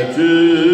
내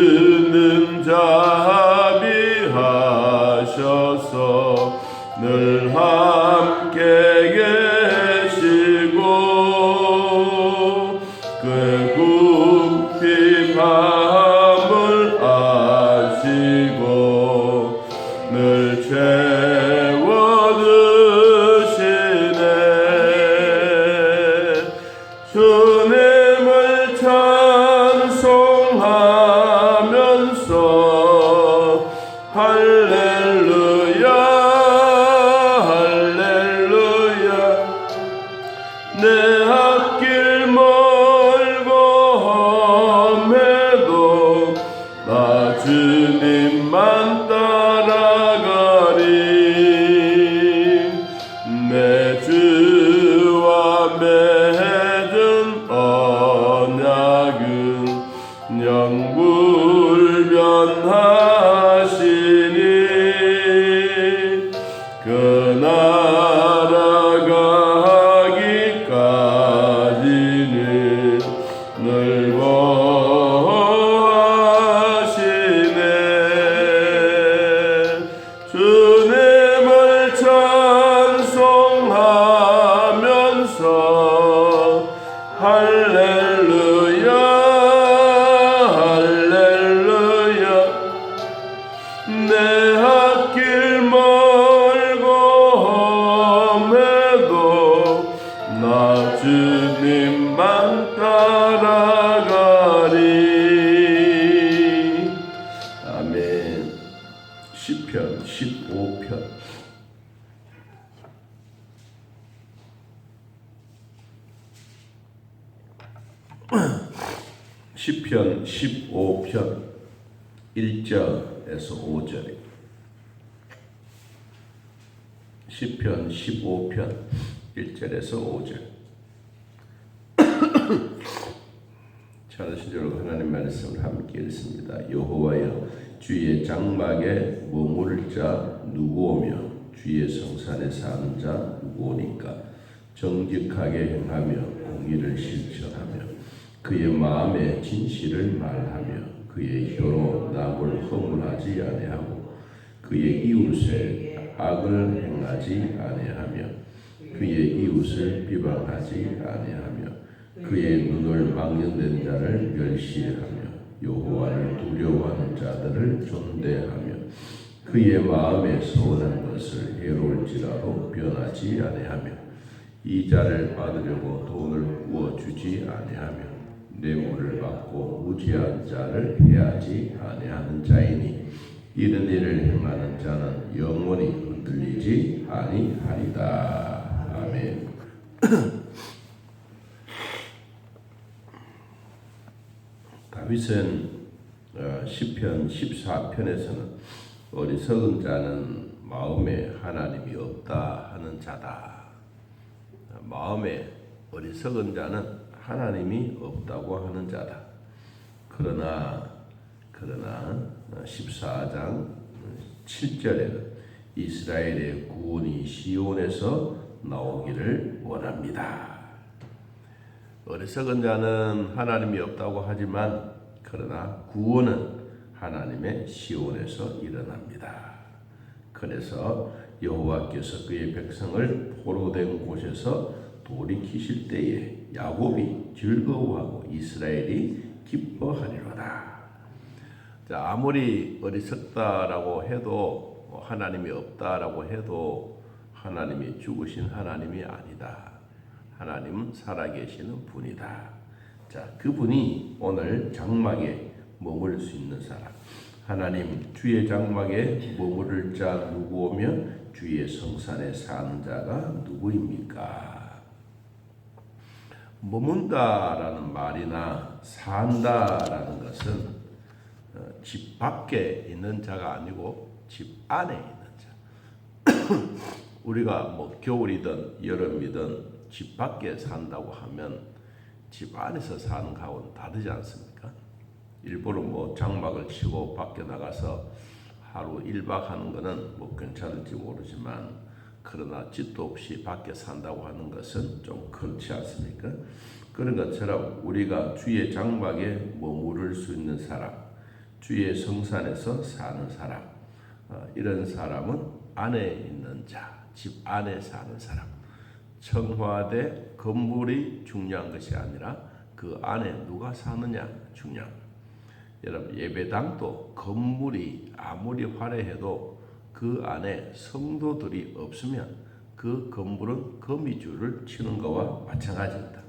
찬송 찾으신 여러분 하나님 말씀을 함께 읽습니다. 여호와여 주의 장막에 머무를 자 누구오며 주의 성산에 사는 자 누구오니까 정직하게 행하며 공의를 실천하며 그의 마음에 진실을 말하며 그의 혀로 남을 허물하지 아니하고 그의 이웃에 악을 행하지 아니하며 그의 이웃을 비방하지 아니하며 그의 눈을 망령된 자를 멸시하며 여호와를 두려워하는 자들을 존대하며 그의 마음에 서운한 것을 해로울지라도 변하지 아니하며 이자를 받으려고 돈을 구워 주지 아니하며 뇌물을 받고 무지한 자를 해하지 아니하는 자이니 이런 일을 행하는 자는 영원히 흔들리지 아니하리다. 아멘. 다윗은 어, 시편 14편에서는 어리석은 자는 마음에 하나님이 없다 하는 자다. 마음에 어리석은 자는 하나님이 없다고 하는 자다. 그러나 그러나 14장 7절에는 이스라엘의 구원이 시온에서 나오기를 원합니다. 어리석은 자는 하나님이 없다고 하지만 그러나 구원은 하나님의 시온에서 일어납니다. 그래서 여호와께서 그의 백성을 포로된 곳에서 돌이키실 때에 야곱이 즐거워하고 이스라엘이 기뻐하리로다. 자, 아무리 어리석다라고 해도 뭐 하나님이 없다라고 해도 하나님이 죽으신 하나님이 아니다. 하나님은 살아계시는 분이다. 자, 그분이 오늘 장막에 머물 수 있는 사람. 하나님 주의 장막에 머무를 자 누구오며 주의 성산에 사는 자가 누구입니까? 머문다라는 말이나 산다라는 것은 어, 집 밖에 있는 자가 아니고 집 안에 있는 자. 우리가 뭐 겨울이든 여름이든 집 밖에 산다고 하면 집 안에서 사는 거하고는 다르지 않습니까? 일부러 뭐 장막을 치고 밖에 나가서 하루 1박 하는 거는 뭐 괜찮을지 모르지만 그러나 집도 없이 밖에 산다고 하는 것은 좀 그렇지 않습니까? 그런 것처럼 우리가 주의 장막에 머무를 수 있는 사람, 주의 성산에서 사는 사람, 어, 이런 사람은 안에 있는 자, 집 안에 사는 사람. 청와대 건물이 중요한 것이 아니라 그 안에 누가 사느냐 중요한. 여러분 예배당도 건물이 아무리 화려해도 그 안에 성도들이 없으면 그 건물은 거미줄을 치는 것과 마찬가지입니다.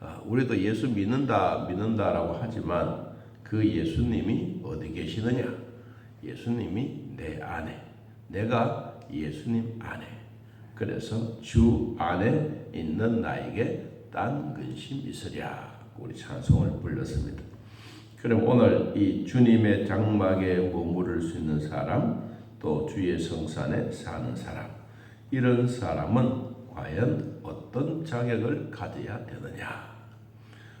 아, 우리도 예수 믿는다 믿는다라고 하지만 그 예수님이 어디 계시느냐? 예수님이 내 안에, 내가 예수님 안에. 그래서 주 안에 있는 나에게 딴 근심 있으랴. 우리 찬송을 불렀습니다. 그럼 오늘 이 주님의 장막에 머무를 수 있는 사람, 또 주의 성산에 사는 사람, 이런 사람은 과연 어떤 자격을 가져야 되느냐?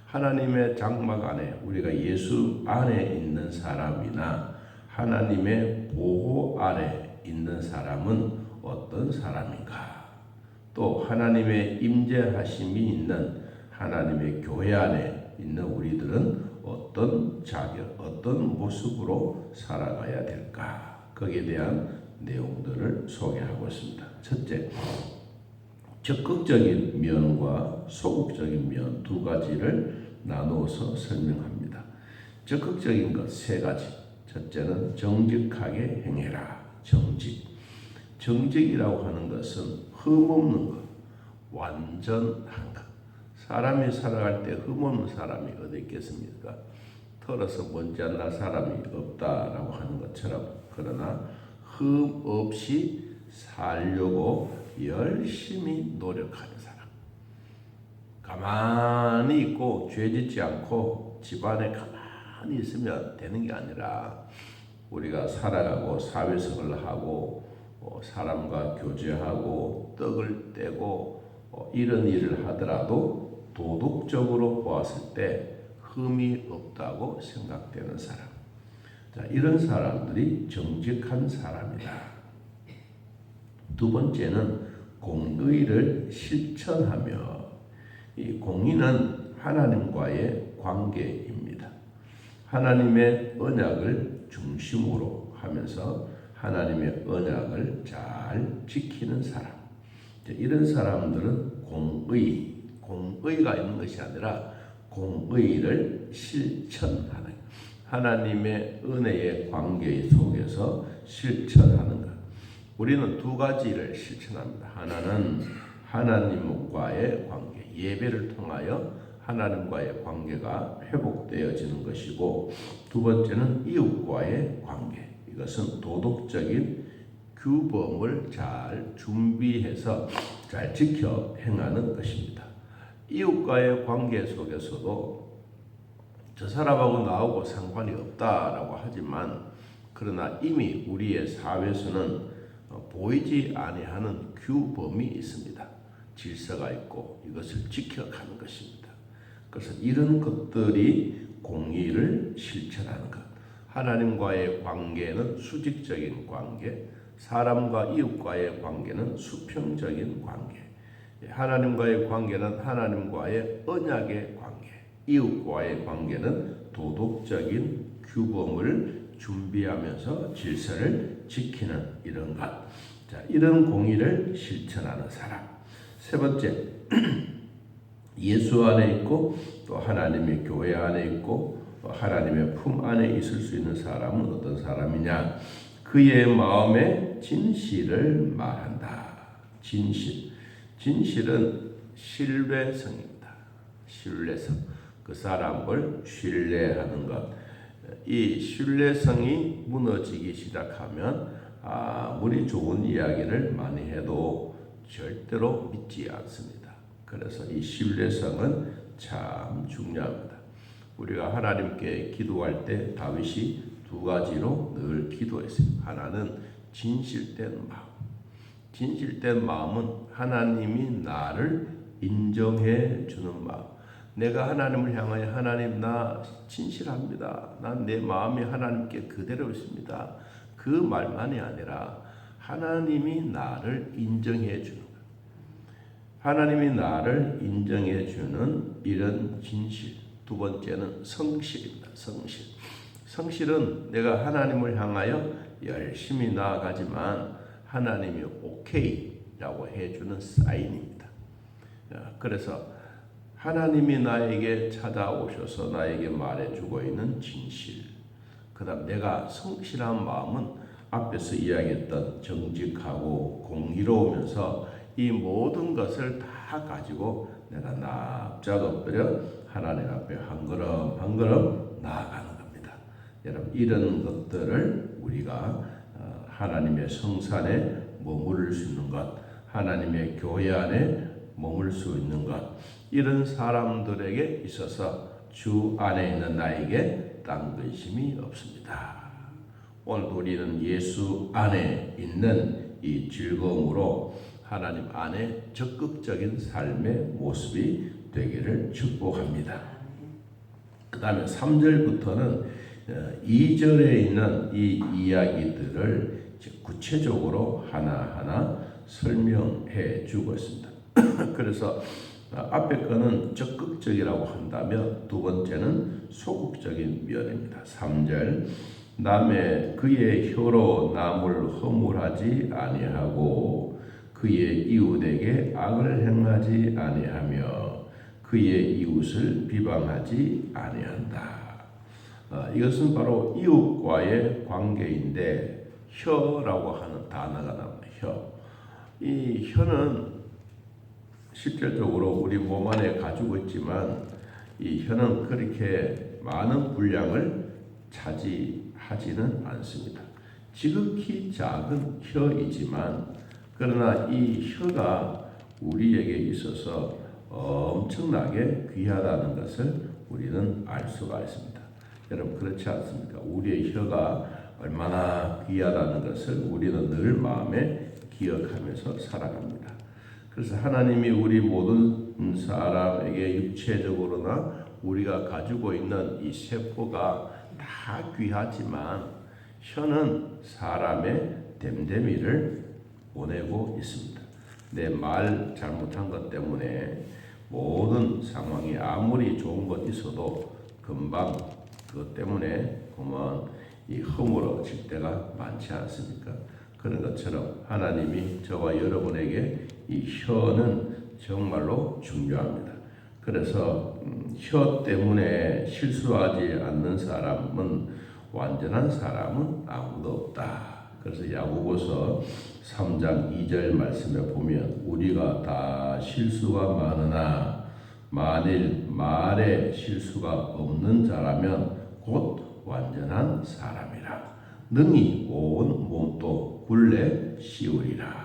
하나님의 장막 안에 우리가 예수 안에 있는 사람이나 하나님의 보호 아래 있는 사람은 어떤 사람인가? 또 하나님의 임재하심이 있는 하나님의 교회 안에 있는 우리들은 어떤 자격, 어떤 모습으로 살아가야 될까? 거기에 대한 내용들을 소개하고 있습니다. 첫째, 적극적인 면과 소극적인 면 두 가지를 나누어서 설명합니다. 적극적인 것 세 가지. 첫째는 정직하게 행해라. 정직. 정직이라고 하는 것은 흠없는 것, 완전한 것. 사람이 살아갈 때 흠없는 사람이 어디 있겠습니까? 털어서 먼지 안날 사람이 없다라고 하는 것처럼 그러나 흠 없이 살려고 열심히 노력하는 사람. 가만히 있고 죄 짓지 않고 집안에 가만히 있으면 되는 게 아니라 우리가 살아가고 사회생활을 하고 어, 사람과 교제하고 떡을 떼고 어, 이런 일을 하더라도 도덕적으로 보았을 때 흠이 없다고 생각되는 사람. 자, 이런 사람들이 정직한 사람이다. 두 번째는 공의를 실천하며 이 공의는 하나님과의 관계입니다. 하나님의 언약을 중심으로 하면서 하나님의 언약을 잘 지키는 사람. 이런 사람들은 공의, 공의가 있는 것이 아니라 공의를 실천하는 하나님의 은혜의 관계 속에서 실천하는 것. 우리는 두 가지를 실천합니다. 하나는 하나님과의 관계, 예배를 통하여 하나님과의 관계가 회복되어지는 것이고 두 번째는 이웃과의 관계. 이것은 도덕적인 규범을 잘 준비해서 잘 지켜 행하는 것입니다. 이웃과의 관계 속에서도 저 사람하고 나하고 상관이 없다라고 하지만 그러나 이미 우리의 사회에서는 어, 보이지 아니하는 규범이 있습니다. 질서가 있고 이것을 지켜가는 것입니다. 그래서 이런 것들이 공의를 실천하는 것. 하나님과의 관계는 수직적인 관계, 사람과 이웃과의 관계는 수평적인 관계. 하나님과의 관계는 하나님과의 언약의 관계, 이웃과의 관계는 도덕적인 규범을 준비하면서 질서를 지키는 이런 것. 자, 이런 공의를 실천하는 사람. 세 번째, 예수 안에 있고 또 하나님의 교회 안에 있고 또 하나님의 품 안에 있을 수 있는 사람은 어떤 사람이냐? 그의 마음의 진실을 말한다. 진실. 진실은 신뢰성입니다. 신뢰성. 그 사람을 신뢰하는 것. 이 신뢰성이 무너지기 시작하면 아무리 좋은 이야기를 많이 해도 절대로 믿지 않습니다. 그래서 이 신뢰성은 참 중요합니다. 우리가 하나님께 기도할 때 다윗이 두 가지로 늘 기도했어요. 하나는 진실된 마음. 진실된 마음은 하나님이 나를 인정해 주는 마음. 내가 하나님을 향하여 하나님 나 진실합니다. 난 내 마음이 하나님께 그대로 있습니다. 그 말만이 아니라 하나님이 나를 인정해 주는 것. 하나님이 나를 인정해 주는 이런 진실. 두 번째는 성실입니다. 성실. 성실은 내가 하나님을 향하여 열심히 나아가지만 하나님이 오케이라고 해주는 사인입니다. 그래서 하나님이 나에게 찾아오셔서 나에게 말해주고 있는 진실. 그 다음 내가 성실한 마음은 앞에서 이야기했던 정직하고 공의로우면서 이 모든 것을 다 가지고 내가 납작 엎드려 하나님 앞에 한 걸음 한 걸음 나아가는 겁니다. 여러분 이런 것들을 우리가 어, 하나님의 성산에 머무를 수 있는 것, 하나님의 교회 안에 머물 수 있는 것, 이런 사람들에게 있어서 주 안에 있는 나에게 딴 근심이 없습니다. 오늘 우리는 예수 안에 있는 이 즐거움으로 하나님 안에 적극적인 삶의 모습이 되기를 축복합니다. 그 다음에 3절부터는 2절에 어, 있는 이 이야기들을 구체적으로 하나하나 설명해 주고 있습니다. 그래서 어, 앞에 거는 적극적이라고 한다면 두 번째는 소극적인 면입니다. 3절 남의 그의 혀로 남을 허물하지 아니하고 그의 이웃에게 악을 행하지 아니하며 그의 이웃을 비방하지 아니한다. 어, 이것은 바로 이웃과의 관계인데 혀라고 하는 단어가 나옵니다. 혀. 이 혀는 실질적으로 우리 몸 안에 가지고 있지만 이 혀는 그렇게 많은 분량을 차지하지는 않습니다. 지극히 작은 혀이지만 그러나 이 혀가 우리에게 있어서 엄청나게 귀하다는 것을 우리는 알 수가 있습니다. 여러분 그렇지 않습니까? 우리의 혀가 얼마나 귀하다는 것을 우리는 늘 마음에 기억하면서 살아갑니다. 그래서 하나님이 우리 모든 사람에게 육체적으로나 우리가 가지고 있는 이 세포가 다 귀하지만 혀는 사람의 댐댐이를 보내고 있습니다. 내 말 잘못한 것 때문에 모든 상황이 아무리 좋은 것 있어도 금방 그것 때문에 그만 이 허물어질 때가 많지 않습니까? 그런 것처럼 하나님이 저와 여러분에게 이 혀는 정말로 중요합니다. 그래서 음, 혀 때문에 실수하지 않는 사람은 완전한 사람은 아무도 없다. 그래서 야고보서 3장 2절 말씀에 보면 우리가 다 실수가 많으나 만일 말에 실수가 없는 자라면 곧 완전한 사람이라 능히 온 몸도 굴레 씌우리라.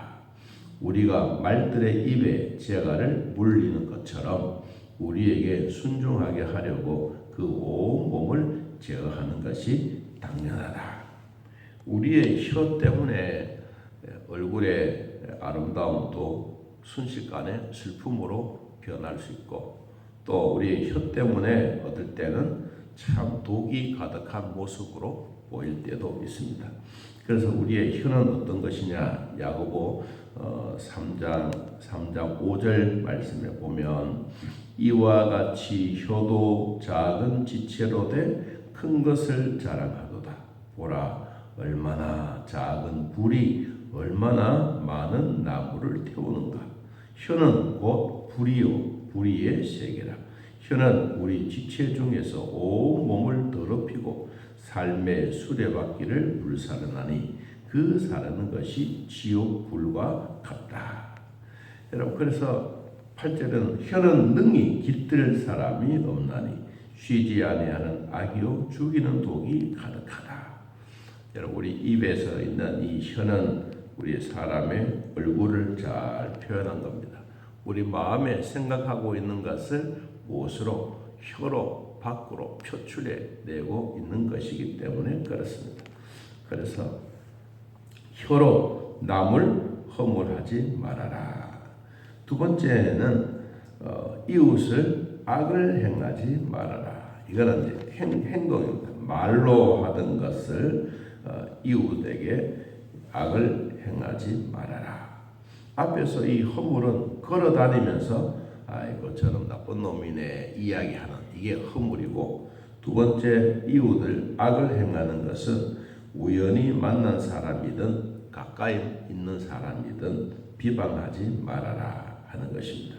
우리가 말들의 입에 재갈을 물리는 것처럼 우리에게 순종하게 하려고 그 온 몸을 제어하는 것이 당연하다. 우리의 혀 때문에 얼굴의 아름다움도 순식간에 슬픔으로 변할 수 있고 또 우리의 혀 때문에 어떨 때는 참 독이 가득한 모습으로 보일 때도 있습니다. 그래서 우리의 혀는 어떤 것이냐? 야고보 어, 3장 3장 5절 말씀에 보면 이와 같이 혀도 작은 지체로 돼 큰 것을 자랑하도다. 보라 얼마나 작은 불이 얼마나 많은 나무를 태우는가. 혀는 곧 불이요 불이의 세계라. 혀는 우리 지체 중에서 온 몸을 더럽히고 삶의 수레바퀴를 불사르나니 그 사르는 것이 지옥 불과 같다. 여러분 그래서 8절은 혀는 능히 깃들 사람이 없나니 쉬지 아니하는 악이요 죽이는 독이 가득하다. 여러분 우리 입에서 있는 이 혀는 우리 사람의 얼굴을 잘 표현한 겁니다. 우리 마음에 생각하고 있는 것을 무엇으로 혀로 밖으로 표출해 내고 있는 것이기 때문에 그렇습니다. 그래서 혀로 남을 허물하지 말아라. 두 번째는 어, 이웃을 악을 행하지 말아라. 이거는 행, 행동입니다. 말로 하던 것을 어, 이웃에게 악을 행하지 말아라. 앞에서 이 허물은 걸어 다니면서 아이고 저놈 나쁜 놈이네 이야기하는 이게 허물이고 두 번째 이웃을 악을 행하는 것은 우연히 만난 사람이든 가까이 있는 사람이든 비방하지 말아라 하는 것입니다.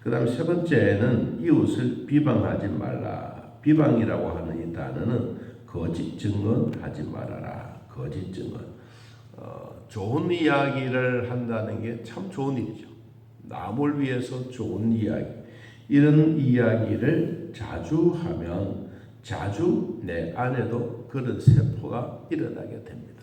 그 다음 세 번째는 이웃을 비방하지 말라. 비방이라고 하는 이 단어는 거짓 증언하지 말아라. 거짓 증언. 어, 좋은 이야기를 한다는 게 참 좋은 일이죠. 남을 위해서 좋은 이야기. 이런 이야기를 자주 하면 자주 내 안에도 그런 세포가 일어나게 됩니다.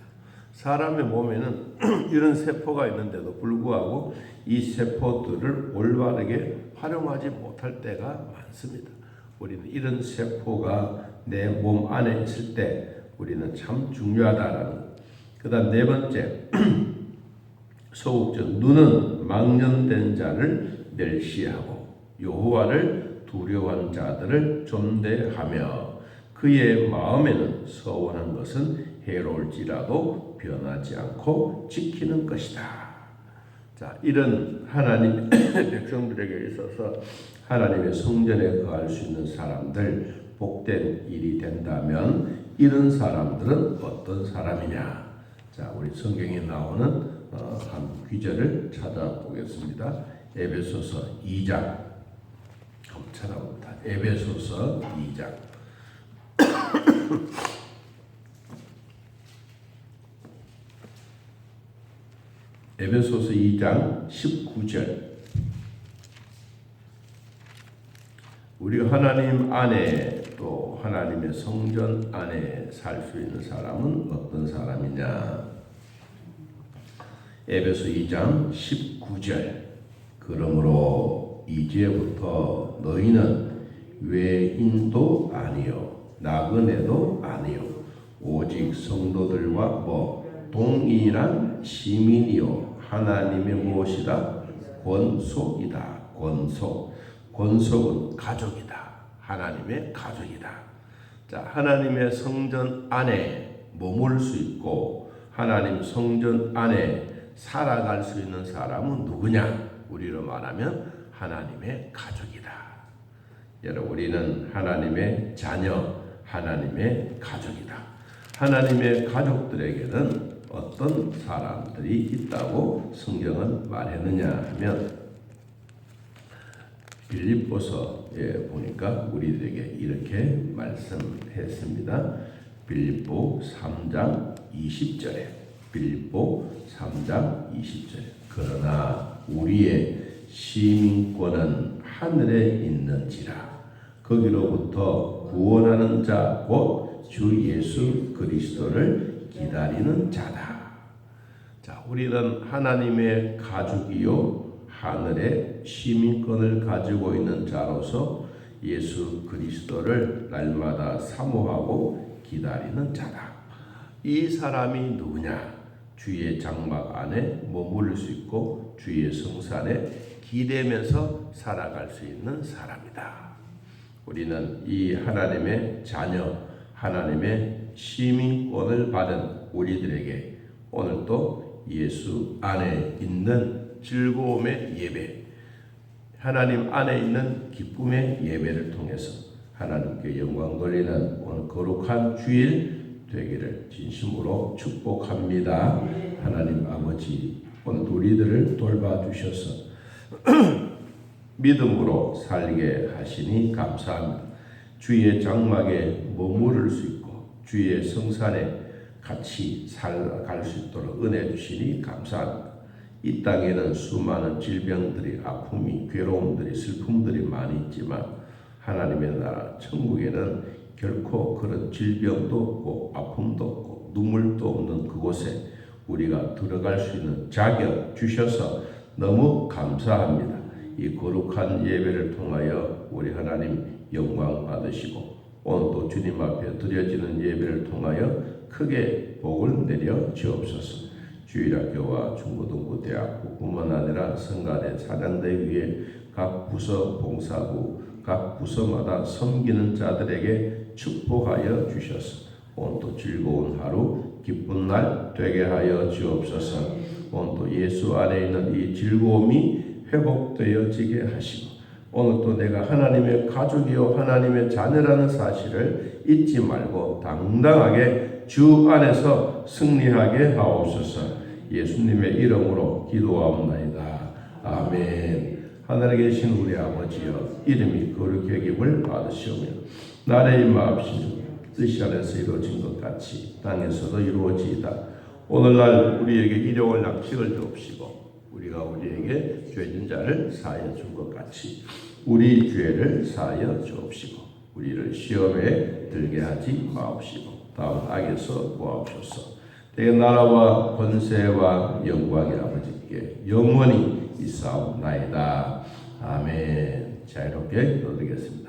사람의 몸에는 이런 세포가 있는데도 불구하고 이 세포들을 올바르게 활용하지 못할 때가 많습니다. 우리는 이런 세포가 내 몸 안에 있을 때 우리는 참 중요하다라는 그다음 네 번째 소극적 눈은 망년된 자를 멸시하고 여호와를 두려워하는 자들을 존대하며 그의 마음에는 서원한 것은 해로울지라도 변하지 않고 지키는 것이다. 자, 이런 하나님 백성들에게 있어서 하나님의 성전에 거할 수 있는 사람들 복된 일이 된다면 이런 사람들은 어떤 사람이냐? 자, 우리 성경에 나오는 어, 한 귀절을 찾아보겠습니다. 에베소서 2장 한번 찾아봅니다. 에베소서 2장 에베소서 2장 19절 우리 하나님 안에 또 하나님의 성전 안에 살 수 있는 사람은 어떤 사람이냐? 에베소 2장 19절. 그러므로 이제부터 너희는 외인도 아니요 나그네도 아니요 오직 성도들과 뭐 동일한 시민이요 하나님의 무엇이다? 권속이다. 권속. 권속은 가족이다 하나님의 가족이다. 자 하나님의 성전 안에 머물 수 있고 하나님 성전 안에 살아갈 수 있는 사람은 누구냐? 우리로 말하면 하나님의 가족이다. 여러분 우리는 하나님의 자녀 하나님의 가족이다. 하나님의 가족들에게는 어떤 사람들이 있다고 성경은 말했느냐 하면 빌립보서에 보니까 우리들에게 이렇게 말씀했습니다. 빌립보 3장 20절에 빌립보 3장 20절에 그러나 우리의 시민권은 하늘에 있는지라 거기로부터 구원하는 자 곧 주 예수 그리스도를 기다리는 자다. 자, 우리는 하나님의 가족이요 하늘의 시민권을 가지고 있는 자로서 예수 그리스도를 날마다 사모하고 기다리는 자다. 이 사람이 누구냐? 주의 장막 안에 머무를 수 있고 주의 성산에 기대면서 살아갈 수 있는 사람이다. 우리는 이 하나님의 자녀, 하나님의 시민권을 받은 우리들에게 오늘도 예수 안에 있는 즐거움의 예배, 하나님 안에 있는 기쁨의 예배를 통해서 하나님께 영광 돌리는 오늘 거룩한 주일 되기를 진심으로 축복합니다. 하나님 아버지 오늘 우리들을 돌봐주셔서 믿음으로 살게 하시니 감사합니다. 주의 장막에 머무를 수 있고 주의 성산에 같이 살아갈 수 있도록 은혜 주시니 감사합니다. 이 땅에는 수많은 질병들이 아픔이 괴로움들이 슬픔들이 많이 있지만 하나님의 나라 천국에는 결코 그런 질병도 없고 아픔도 없고 눈물도 없는 그곳에 우리가 들어갈 수 있는 자격 주셔서 너무 감사합니다. 이 거룩한 예배를 통하여 우리 하나님 영광 받으시고 오늘도 주님 앞에 드려지는 예배를 통하여 크게 복을 내려 주옵소서. 주일학교와 중고등부 대학 뿐만 아니라 성가대 사장대 위에 각 부서 봉사부 각 부서마다 섬기는 자들에게 축복하여 주셔서 오늘도 즐거운 하루 기쁜 날 되게 하여 주옵소서. 오늘도 예수 안에 있는 이 즐거움이 회복되어지게 하시고 오늘도 내가 하나님의 가족이요 하나님의 자녀라는 사실을 잊지 말고 당당하게 주 안에서 승리하게 하옵소서. 예수님의 이름으로 기도하옵나이다. 아멘. 하늘에 계신 우리 아버지여 이름이 거룩히 여김을 받으시오며 나의 마음씨 뜻이 안에서 이루어진 것 같이 땅에서도 이루어지이다. 오늘날 우리에게 일용할 양식을 주옵시고 우리가 우리에게 죄진 자를 사하여 준 것 같이 우리 죄를 사하여 주옵시고 우리를 시험에 들게 하지 마옵시고 다음 악에서 구하옵소서. 대개 나라와 권세와 영광의 아버지께 영원히 있사옵나이다. 아멘. 자유롭게 기도드리겠습니다.